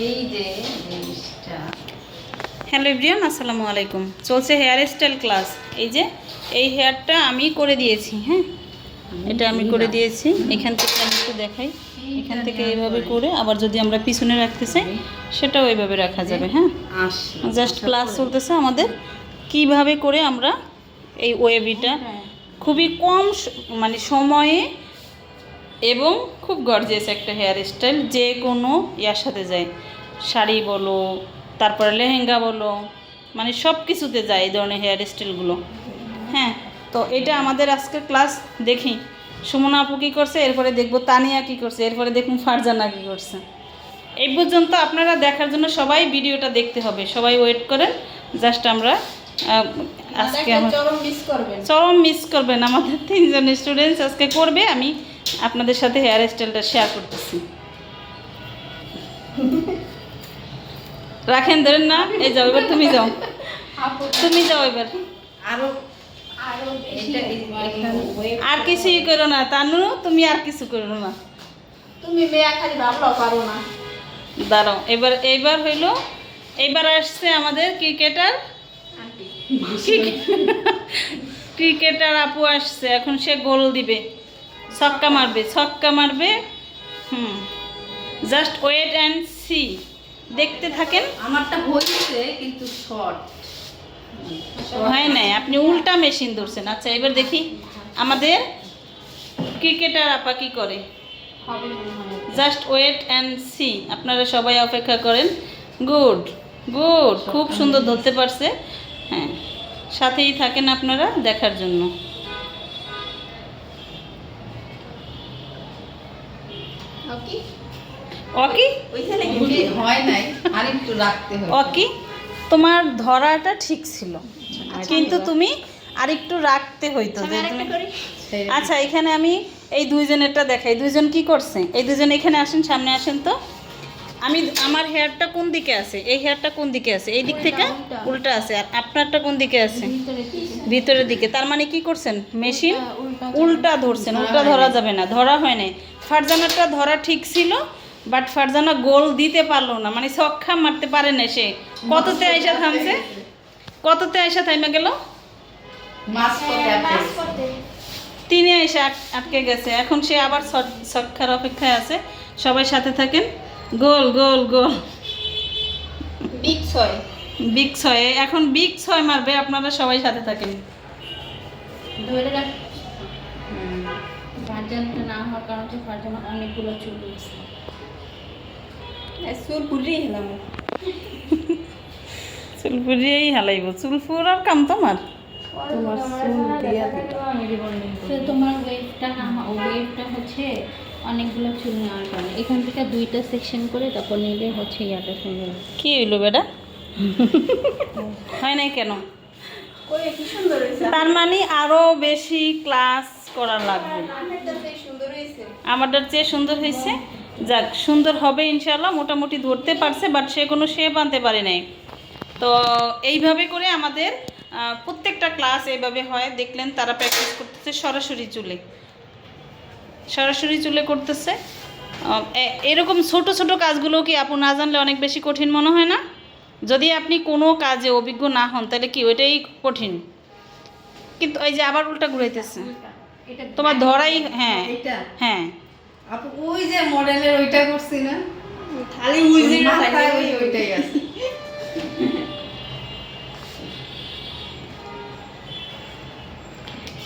এই যে hello everyone আসসালামু আলাইকুম। চলছে হেয়ার স্টাইল ক্লাস। এই যে, এই হেয়ারটা আমি করে দিয়েছি হ্যাঁ? এটা আমি করে দিয়েছি। এখান থেকে আমি একটু দেখাই। এখান থেকে এইভাবে করে, আবার যদি আমরা পিছনে রাখতে চাই, সেটাও এইভাবে রাখা যাবে হ্যাঁ? জাস্ট ক্লাস চলতেছে আমাদের। কীভাবে করে আমরা এই ওয়েবিটা খুবই কম মানে সময়ে এবং খুব গর্জিয়াস একটা হেয়ার স্টাইল যে কোনো ইয়ার সাথে যায়। শাড়ি বলো তারপরে লেহেঙ্গা বলো মানে সব কিছুতে যায় এই ধরনের হেয়ার স্টাইলগুলো হ্যাঁ তো এটা আমাদের আজকের ক্লাস দেখি। সুমনা আপু কী করছে? এরপরে দেখব তানিয়া কী করছে। এরপরে দেখুন ফারজানা কী করছে। এই পর্যন্ত আপনারা দেখার জন্য সবাই ভিডিওটা দেখতে হবে। সবাই ওয়েট করেন জাস্ট আমরা আজকে চরম মিস করবেন। চরম মিস করবেন। আমাদের তিনজন স্টুডেন্টস আজকে করবে আমি আপনাদের সাথে হেয়ার স্টাইলটা শেয়ার করতেছি। রাখেন ধরেন না। এই যাও এবার তুমি যাও। তুমি যাও এবার। আরও এটা আর কিছুই করো না তানু তুমি আর কিছু করো না। তুমি মেয়া খালি ভাবলাও পারো না। দাঁড়াও এবার এইবার হইল এইবার আসছে আমাদের ক্রিকেটার আন্টি। ক্রিকেটার আপু আসছে এখন সে গোল দিবে। ছক্কা মারবে ছক্কা মারবে। হুম। জাস্ট ওয়েট অ্যান্ড সি দেখতে থাকেন। আমারটা হয়েছে কিন্তু শর্ট হয় নাই আপনি উল্টা মেশিন ধরছেন। আচ্ছা এবার দেখি আমাদের ক্রিকেটার আপা কি করে? জাস্ট ওয়েট অ্যান্ড সি আপনারা সবাই অপেক্ষা করেন। গুড গুড খুব সুন্দর ধরতে পারছে। হ্যাঁ সাথেই থাকেন আপনারা দেখার জন্য। অকি ওইখানে হয় নাই আর একটু রাখতে হবে। অকি তোমার ধরাটা ঠিক ছিল। কিন্তু তুমি আরেকটু রাখতে হইতো। যে তুমি আচ্ছা এখানে আমি এই দুইজনেরটা দেখাই। দুইজন কি করছে? এই দুইজন এখানে আসেন সামনে আসেন তো। আমি আমার হেয়ারটা কোন দিকে আছে? এই হেয়ারটা কোন দিকে আছে? এই দিক থেকে উল্টা। আছে। আর আপনারটা কোন দিকে আছে? ভিতরের দিকে। তার মানে কি করছেন? মেশিন উল্টা ধরছেন। উল্টা ধরা যাবে না। ধরা হয় নাই। ফারজানারটা ধরা ঠিক ছিল বাট ফারজানা গোল দিতে পারল না মানে সক্ষা মারতে পারে না সে। কততে আইসা থামছে? কততে আইসা থাইমা গেল? তিনি এসে আটকে গেছে। এখন সে আবার ছক্কার অপেক্ষায় আছে। সবাই সাথে থাকেন। গোল গোল গোল। বিগ ছয়। বিগ ছয়। এখন বিগ ছয় মারবে আপনারা সবাই সাথে থাকেন। ধরে রাখ ফারজানটা না হওয়ার কারণ হচ্ছে ফারজানা অনেকগুলো চুল উঠছে চুল হেলাম। চুল ফুরিয়েই হালাইব। চুল ফুরার কাম তোমার? তোমার চুল দিয়া তোমার ওয়েভটা না ওয়েভটা হচ্ছে অনেকগুলো চুল নেওয়ার কারণে। এখান থেকে দুইটা সেকশন করে তারপর নিলে হচ্ছে ইয়াটা সুন্দর কি হইল বেটা? হয় নাই কেন? তার মানে আরও বেশি ক্লাস করা লাগবে। আমাদের চেয়ে সুন্দর হয়েছে। যাক সুন্দর হবে ইনশাল্লাহ মোটামুটি ধরতে পারছে বাট সে কোনো শেপ আনতে পারে নাই। তো এইভাবে করে আমাদের প্রত্যেকটা ক্লাস এইভাবে হয়। দেখলেন তারা প্র্যাকটিস করতেছে সরাসরি চুলে। সরাসরি চুলে করতেছে। এরকম ছোট ছোট কাজগুলো কি আপু না জানলে অনেক বেশি কঠিন মনে হয় না? যদি আপনি কোনো কাজে অভিজ্ঞ না হন তাহলে কি ওইটাই কঠিন? কিন্তু ওই যে আবার উল্টা ঘুরাইতেছে। তোমার ধরাই হ্যাঁ হ্যাঁ। আপু ওই যে মডেলের ওইটা করছি না? খালি ওইটাই আছে।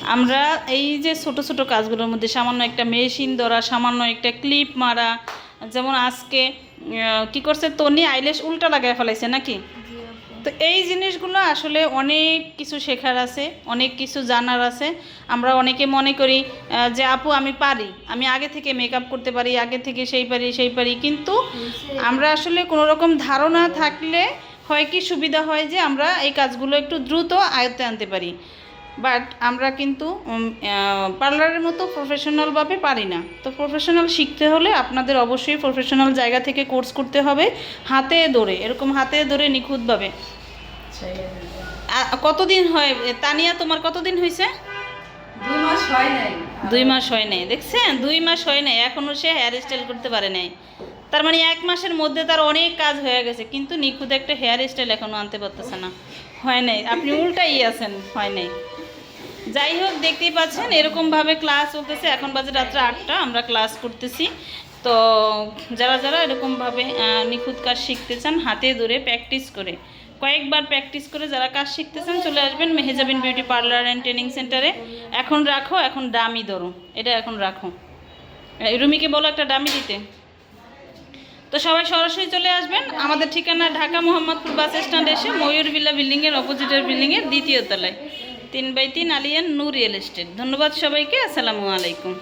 আমরা এই যে ছোট ছোট কাজগুলোর মধ্যে সামান্য একটা মেশিন ধরা সামান্য একটা ক্লিপ মারা যেমন আজকে কি করছে তনি আইলেশ উল্টা লাগায় ফেলাইছে নাকি? তো এই জিনিসগুলো আসলে অনেক কিছু শেখার আছে, অনেক কিছু জানার আছে। আমরা অনেকে মনে করি যে আপু আমি পারি, আমি আগে থেকে মেকআপ করতে পারি, আগে থেকে সেই পারি সেই পারি। কিন্তু আমরা আসলে কোনো রকম ধারণা থাকলে হয় কি সুবিধা হয় যে আমরা এই কাজগুলো একটু দ্রুত আয়ত্তে আনতে পারি। বাট আমরা কিন্তু পার্লারের মতো প্রফেশনালভাবে পারি না। তো প্রফেশনাল শিখতে হলে আপনাদের অবশ্যই প্রফেশনাল জায়গা থেকে কোর্স করতে হবে হাতে ধরে এরকম হাতে ধরে নিখুঁতভাবে। কতদিন হয়? তানিয়া তোমার কতদিন হয়েছে দুই মাস হয় নাই। দুই মাস হয় নাই দেখছেন? দুই মাস হয় নাই এখনও সে হেয়ার স্টাইল করতে পারে নাই। তার মানে এক মাসের মধ্যে তার অনেক কাজ হয়ে গেছে কিন্তু নিখুঁত একটা হেয়ার স্টাইল এখনও আনতে পারতেছে না। হয় নাই আপনি উল্টাই আছেন হয় নাই। যাই হোক, দেখতেই পাচ্ছেন, এরকমভাবে ক্লাস চলতেছে। এখন বাজে রাত্রে আটটা, আমরা ক্লাস করতেছি। তো যারা যারা এরকমভাবে নিখুঁত কাজ শিখতে চান, হাতে ধরে প্র্যাকটিস করে, কয়েকবার প্র্যাকটিস করে যারা কাজ শিখতে চান, চলে আসবেন Mehejabin beauty parlour and training সেন্টারে এখন রাখো, এখন দামি ধরো, এটা এখন রাখো। রুমিকে বলো একটা দামি দিতে। তো সবাই সরাসরি চলে আসবেন। আমাদের ঠিকানা ঢাকা মোহাম্মদপুর বাস স্ট্যান্ড এসে ময়ূর বিল্লা বিল্ডিংয়ের অপোজিটের বিল্ডিংয়ের দ্বিতীয় তলায়। তিন বাই তিন আলিয়ান নূর রিয়েল এস্টেট। ধন্যবাদ সবাইকে আসসালামু আলাইকুম।